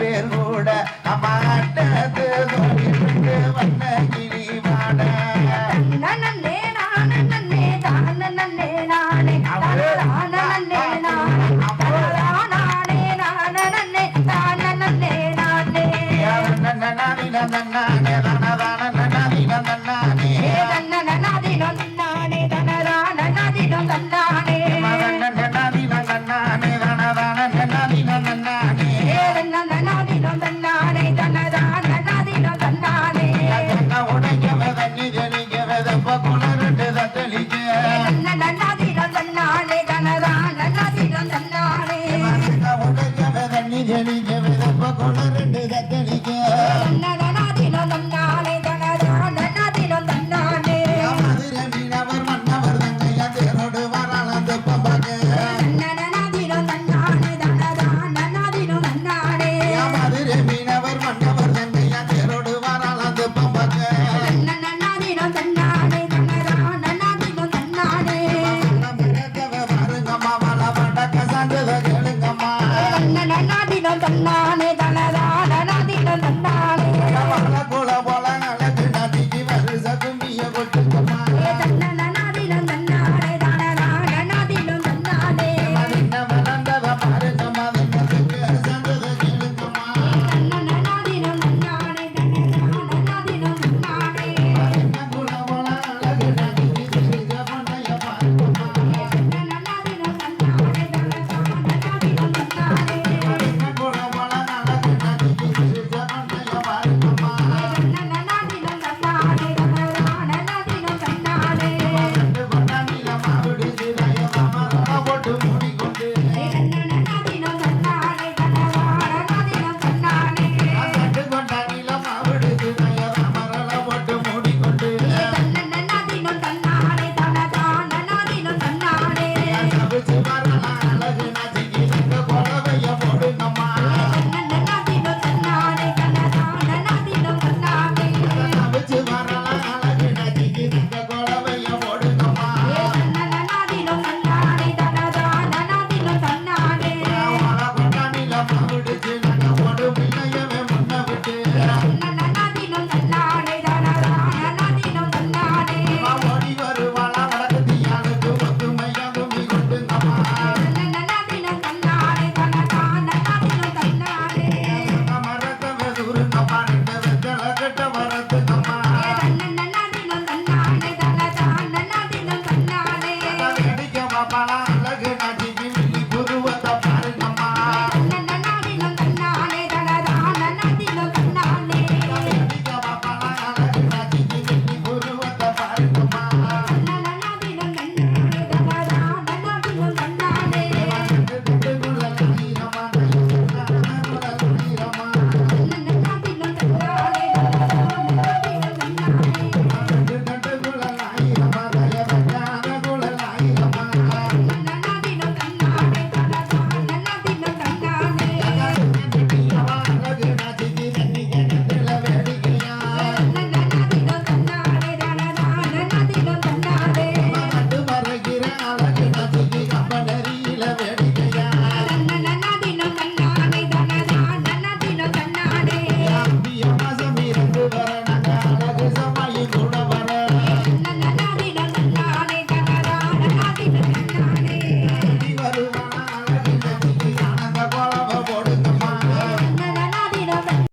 பேர் கூட அம்மாட்டது விட்டு வந்த கிளி மாட நன்னே நானே நன்னே กั呐